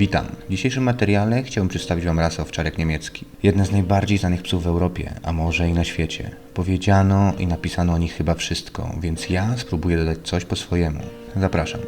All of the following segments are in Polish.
Witam. W dzisiejszym materiale chciałbym przedstawić Wam rasę owczarek niemiecki. Jedna z najbardziej znanych psów w Europie, a może i na świecie. Powiedziano i napisano o nich chyba wszystko, więc ja spróbuję dodać coś po swojemu. Zapraszam.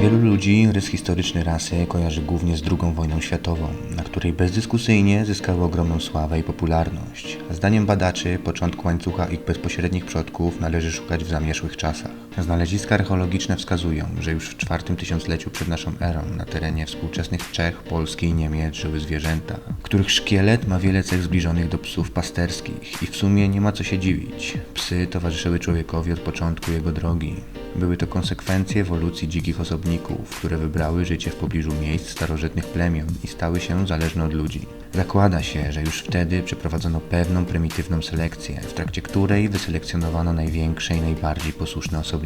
Wielu ludzi rys historyczny rasy kojarzy głównie z II wojną światową, na której bezdyskusyjnie zyskały ogromną sławę i popularność. Zdaniem badaczy początku łańcucha ich bezpośrednich przodków należy szukać w zamierzchłych czasach. Znaleziska archeologiczne wskazują, że już w czwartym tysiącleciu przed naszą erą na terenie współczesnych Czech, Polski i Niemiec żyły zwierzęta, których szkielet ma wiele cech zbliżonych do psów pasterskich i w sumie nie ma co się dziwić. Psy towarzyszyły człowiekowi od początku jego drogi. Były to konsekwencje ewolucji dzikich osobników, które wybrały życie w pobliżu miejsc starożytnych plemion i stały się zależne od ludzi. Zakłada się, że już wtedy przeprowadzono pewną prymitywną selekcję, w trakcie której wyselekcjonowano największe i najbardziej posłuszne osobniki.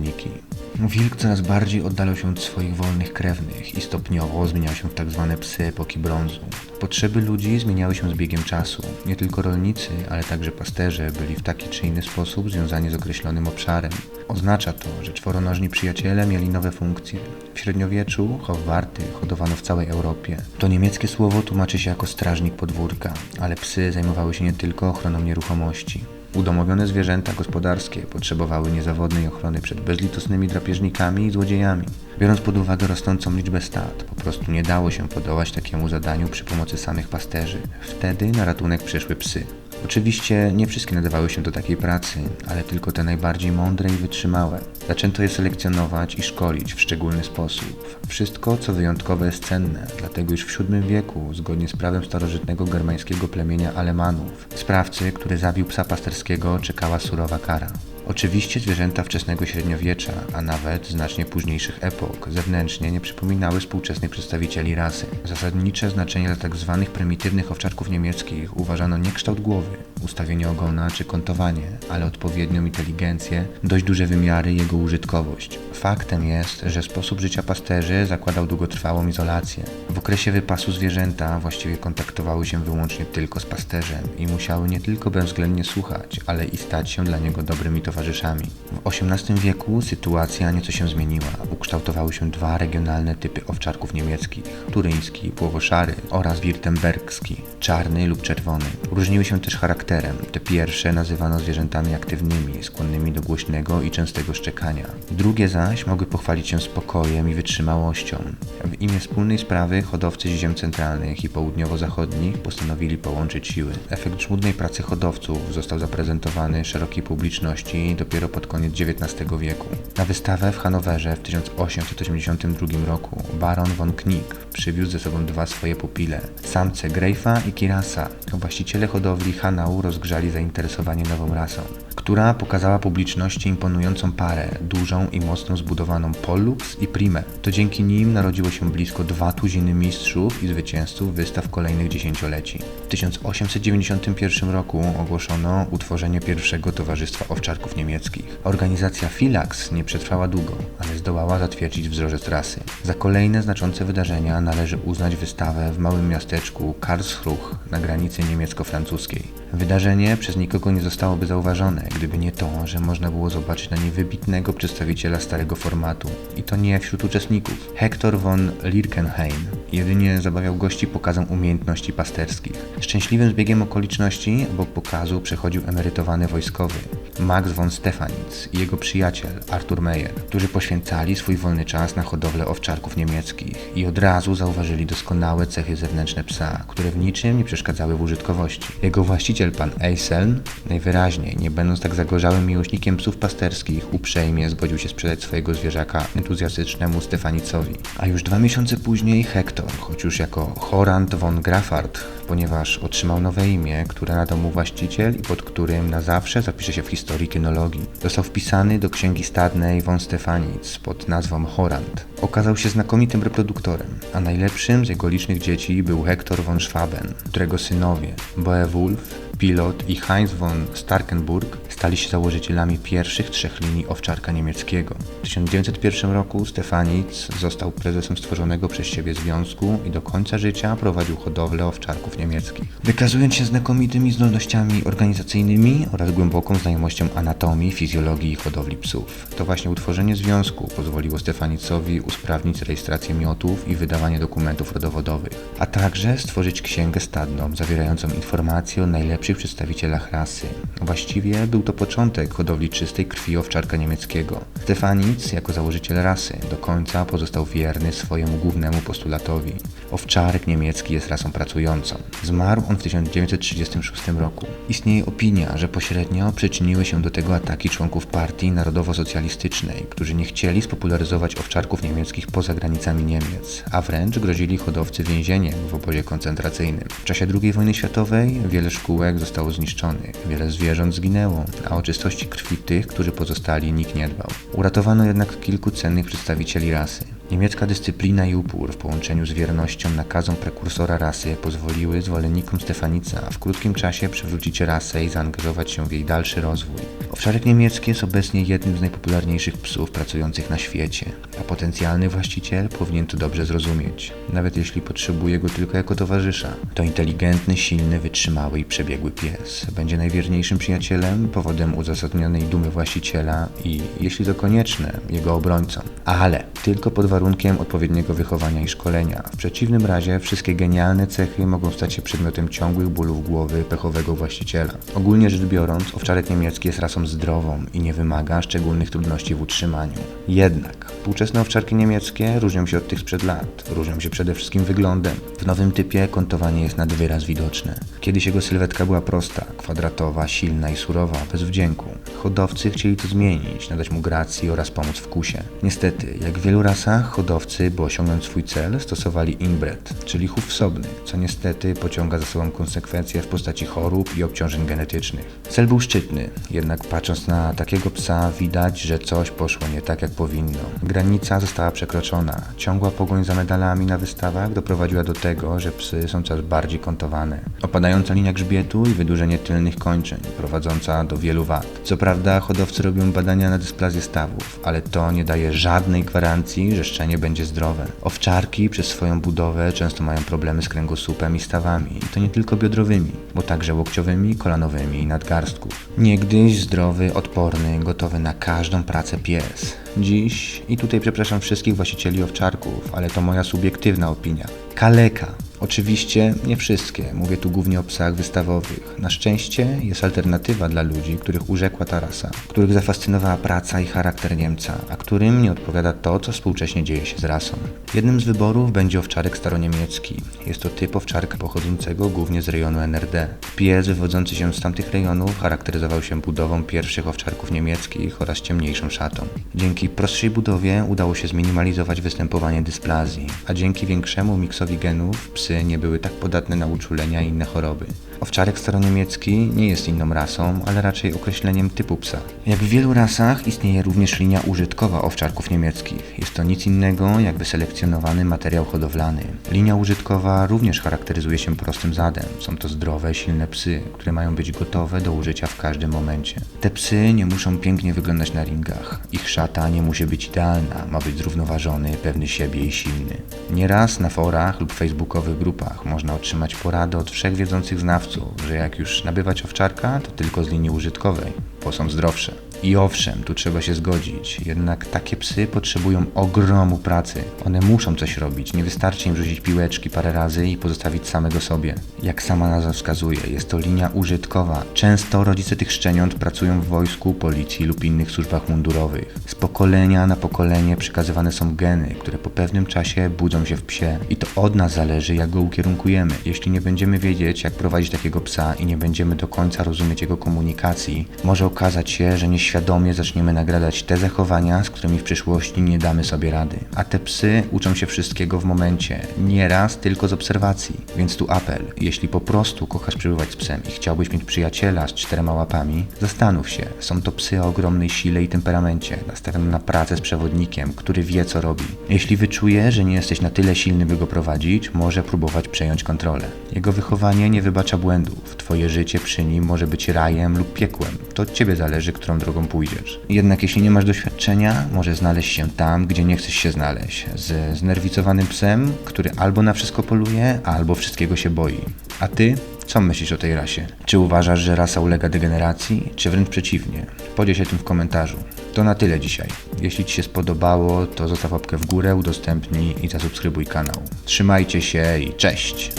Wilk coraz bardziej oddalał się od swoich wolnych krewnych i stopniowo zmieniał się w tak zwane psy epoki brązu. Potrzeby ludzi zmieniały się z biegiem czasu. Nie tylko rolnicy, ale także pasterze byli w taki czy inny sposób związani z określonym obszarem. Oznacza to, że czworonożni przyjaciele mieli nowe funkcje. W średniowieczu chow warty hodowano w całej Europie. To niemieckie słowo tłumaczy się jako strażnik podwórka, ale psy zajmowały się nie tylko ochroną nieruchomości. Udomowione zwierzęta gospodarskie potrzebowały niezawodnej ochrony przed bezlitosnymi drapieżnikami i złodziejami. Biorąc pod uwagę rosnącą liczbę stad, po prostu nie dało się podołać takiemu zadaniu przy pomocy samych pasterzy. Wtedy na ratunek przyszły psy. Oczywiście nie wszystkie nadawały się do takiej pracy, ale tylko te najbardziej mądre i wytrzymałe. Zaczęto je selekcjonować i szkolić w szczególny sposób. Wszystko, co wyjątkowe, jest cenne, dlatego już w VII wieku, zgodnie z prawem starożytnego germańskiego plemienia Alemanów, sprawcy, który zabił psa pasterskiego, czekała surowa kara. Oczywiście zwierzęta wczesnego średniowiecza, a nawet znacznie późniejszych epok, zewnętrznie nie przypominały współczesnych przedstawicieli rasy. Zasadnicze znaczenie dla tzw. Tak prymitywnych owczarków niemieckich uważano nie kształt głowy, ustawienie ogona czy kątowanie, ale odpowiednią inteligencję, dość duże wymiary i jego użytkowość. Faktem jest, że sposób życia pasterzy zakładał długotrwałą izolację. W okresie wypasu zwierzęta właściwie kontaktowały się wyłącznie tylko z pasterzem i musiały nie tylko bezwzględnie słuchać, ale i stać się dla niego dobrymi towarzyszami towarzyszami. W XVIII wieku sytuacja nieco się zmieniła. Ukształtowały się dwa regionalne typy owczarków niemieckich: turyński, płowoszary oraz wirtembergski, czarny lub czerwony. Różniły się też charakterem. Te pierwsze nazywano zwierzętami aktywnymi, skłonnymi do głośnego i częstego szczekania. Drugie zaś mogły pochwalić się spokojem i wytrzymałością. W imię wspólnej sprawy hodowcy z ziem centralnych i południowo-zachodnich postanowili połączyć siły. Efekt żmudnej pracy hodowców został zaprezentowany szerokiej publiczności dopiero pod koniec XIX wieku. Na wystawę w Hanowerze w 1882 roku baron von Knick przywiózł ze sobą dwa swoje pupile, samce Greifa i Kirasa. Właściciele hodowli Hanau rozgrzali zainteresowanie nową rasą, która pokazała publiczności imponującą parę, dużą i mocno zbudowaną Pollux i Prime. To dzięki nim narodziło się blisko dwa tuziny mistrzów i zwycięzców wystaw kolejnych dziesięcioleci. W 1891 roku ogłoszono utworzenie pierwszego Towarzystwa Owczarków Niemieckich. Organizacja Filax nie przetrwała długo, ale zdołała zatwierdzić wzorzec rasy. Za kolejne znaczące wydarzenia należy uznać wystawę w małym miasteczku Karlsruhe na granicy niemiecko-francuskiej. Wydarzenie przez nikogo nie zostałoby zauważone, gdyby nie to, że można było zobaczyć na nie wybitnego przedstawiciela starego formatu. I to nie wśród uczestników. Hector von Lirkenheim jedynie zabawiał gości pokazem umiejętności pasterskich. Szczęśliwym zbiegiem okoliczności obok pokazu przechodził emerytowany wojskowy Max von Stefanitz i jego przyjaciel Arthur Meyer, którzy poświęcali swój wolny czas na hodowlę owczarków niemieckich i od razu zauważyli doskonałe cechy zewnętrzne psa, które w niczym nie przeszkadzały w użytkowości. Jego właściciel, pan Eiseln, najwyraźniej, nie będąc tak zagorzałym miłośnikiem psów pasterskich, uprzejmie zgodził się sprzedać swojego zwierzaka entuzjastycznemu Stefanicowi. A już dwa miesiące później Hector, choć już jako Horand von Grafart, ponieważ otrzymał nowe imię, które nadał mu właściciel i pod którym na zawsze zapisze się w historii kynologii. Został wpisany do księgi stadnej von Stefanic pod nazwą Horand. Okazał się znakomitym reproduktorem, a najlepszym z jego licznych dzieci był Hector von Schwaben, którego synowie Beowulf, Pilot i Heinz von Starkenburg stali się założycielami pierwszych trzech linii owczarka niemieckiego. W 1901 roku Stefanic został prezesem stworzonego przez siebie związku i do końca życia prowadził hodowlę owczarków niemieckich. Wykazując się znakomitymi zdolnościami organizacyjnymi oraz głęboką znajomością anatomii, fizjologii i hodowli psów. To właśnie utworzenie związku pozwoliło Stefanicowi usprawnić rejestrację miotów i wydawanie dokumentów rodowodowych, a także stworzyć księgę stadną zawierającą informacje o najlepszych przedstawicielach rasy. Właściwie był to początek hodowli czystej krwi owczarka niemieckiego. Stefanic, jako założyciel rasy, do końca pozostał wierny swojemu głównemu postulatowi. Owczarek niemiecki jest rasą pracującą. Zmarł on w 1936 roku. Istnieje opinia, że pośrednio przyczyniły się do tego ataki członków partii narodowo-socjalistycznej, którzy nie chcieli spopularyzować owczarków niemieckich poza granicami Niemiec, a wręcz grozili hodowcy więzieniem w obozie koncentracyjnym. W czasie II wojny światowej wiele szkółek zostało zniszczonych, wiele zwierząt zginęło, a o czystości krwi tych, którzy pozostali, nikt nie dbał. Uratowano jednak kilku cennych przedstawicieli rasy. Niemiecka dyscyplina i upór w połączeniu z wiernością nakazom prekursora rasy pozwoliły zwolennikom Stefanica w krótkim czasie przywrócić rasę i zaangażować się w jej dalszy rozwój. Owczarek niemiecki jest obecnie jednym z najpopularniejszych psów pracujących na świecie, a potencjalny właściciel powinien to dobrze zrozumieć, nawet jeśli potrzebuje go tylko jako towarzysza. To inteligentny, silny, wytrzymały i przebiegły pies. Będzie najwierniejszym przyjacielem, powodem uzasadnionej dumy właściciela i, jeśli to konieczne, jego obrońcą. Ale tylko pod warunkiem odpowiedniego wychowania i szkolenia. W przeciwnym razie wszystkie genialne cechy mogą stać się przedmiotem ciągłych bólów głowy pechowego właściciela. Ogólnie rzecz biorąc, owczarek niemiecki jest rasą zdrową i nie wymaga szczególnych trudności w utrzymaniu. Jednak współczesne owczarki niemieckie różnią się od tych sprzed lat. Różnią się przede wszystkim wyglądem. W nowym typie kontowanie jest nad wyraz widoczne. Kiedyś jego sylwetka była prosta, kwadratowa, silna i surowa, bez wdzięku. Hodowcy chcieli to zmienić, nadać mu gracji oraz pomóc w kusie. Niestety, jak w wielu rasach, hodowcy, by osiągnąć swój cel, stosowali inbred, czyli chów wsobny, co niestety pociąga za sobą konsekwencje w postaci chorób i obciążeń genetycznych. Cel był szczytny, jednak patrząc na takiego psa widać, że coś poszło nie tak jak powinno. Granica została przekroczona. Ciągła pogoń za medalami na wystawach doprowadziła do tego, że psy są coraz bardziej kontowane. Opadająca linia grzbietu i wydłużenie tylnych kończyn, prowadząca do wielu wad. Co prawda hodowcy robią badania na dysplazję stawów, ale to nie daje żadnej gwarancji, że szczenie będzie zdrowe. Owczarki przez swoją budowę często mają problemy z kręgosłupem i stawami, i to nie tylko biodrowymi, bo także łokciowymi, kolanowymi i nadgarstków. Niegdyś zdrowy, odporny, gotowy na każdą pracę pies. Dziś, i tutaj przepraszam wszystkich właścicieli owczarków, ale to moja subiektywna opinia. Kaleka. Oczywiście nie wszystkie, mówię tu głównie o psach wystawowych. Na szczęście jest alternatywa dla ludzi, których urzekła ta rasa, których zafascynowała praca i charakter Niemca, a którym nie odpowiada to, co współcześnie dzieje się z rasą. Jednym z wyborów będzie owczarek staroniemiecki. Jest to typ owczarka pochodzącego głównie z rejonu NRD. Pies wywodzący się z tamtych rejonów charakteryzował się budową pierwszych owczarków niemieckich oraz ciemniejszą szatą. Dzięki prostszej budowie udało się zminimalizować występowanie dysplazji, a dzięki większemu miksowi genów psy nie były tak podatne na uczulenia i inne choroby. Owczarek staroniemiecki nie jest inną rasą, ale raczej określeniem typu psa. Jak w wielu rasach istnieje również linia użytkowa owczarków niemieckich. Jest to nic innego jak wyselekcjonowany materiał hodowlany. Linia użytkowa również charakteryzuje się prostym zadem. Są to zdrowe, silne psy, które mają być gotowe do użycia w każdym momencie. Te psy nie muszą pięknie wyglądać na ringach. Ich szata nie musi być idealna, ma być zrównoważony, pewny siebie i silny. Nieraz na forach lub facebookowych grupach można otrzymać porady od wszechwiedzących znawców, że jak już nabywać owczarka, to tylko z linii użytkowej, bo są zdrowsze. I owszem, tu trzeba się zgodzić, jednak takie psy potrzebują ogromu pracy. One muszą coś robić, nie wystarczy im rzucić piłeczki parę razy i pozostawić samego sobie. Jak sama nazwa wskazuje, jest to linia użytkowa. Często rodzice tych szczeniąt pracują w wojsku, policji lub innych służbach mundurowych. Z pokolenia na pokolenie przekazywane są geny, które po pewnym czasie budzą się w psie. I to od nas zależy, jak go ukierunkujemy. Jeśli nie będziemy wiedzieć, jak prowadzić takiego psa i nie będziemy do końca rozumieć jego komunikacji, może okazać się, że nie świadomie zaczniemy nagradać te zachowania, z którymi w przyszłości nie damy sobie rady. A te psy uczą się wszystkiego w momencie, nie raz, tylko z obserwacji. Więc tu apel, jeśli po prostu kochasz przebywać z psem i chciałbyś mieć przyjaciela z czterema łapami, zastanów się, są to psy o ogromnej sile i temperamencie, nastawione na pracę z przewodnikiem, który wie co robi. Jeśli wyczuje, że nie jesteś na tyle silny, by go prowadzić, może próbować przejąć kontrolę. Jego wychowanie nie wybacza błędów, twoje życie przy nim może być rajem lub piekłem. To od ciebie zależy, którą drogą pójdziesz. Jednak jeśli nie masz doświadczenia, może znaleźć się tam, gdzie nie chcesz się znaleźć. Z znerwicowanym psem, który albo na wszystko poluje, albo wszystkiego się boi. A ty? Co myślisz o tej rasie? Czy uważasz, że rasa ulega degeneracji, czy wręcz przeciwnie? Podziel się tym w komentarzu. To na tyle dzisiaj. Jeśli Ci się spodobało, to zostaw łapkę w górę, udostępnij i zasubskrybuj kanał. Trzymajcie się i cześć!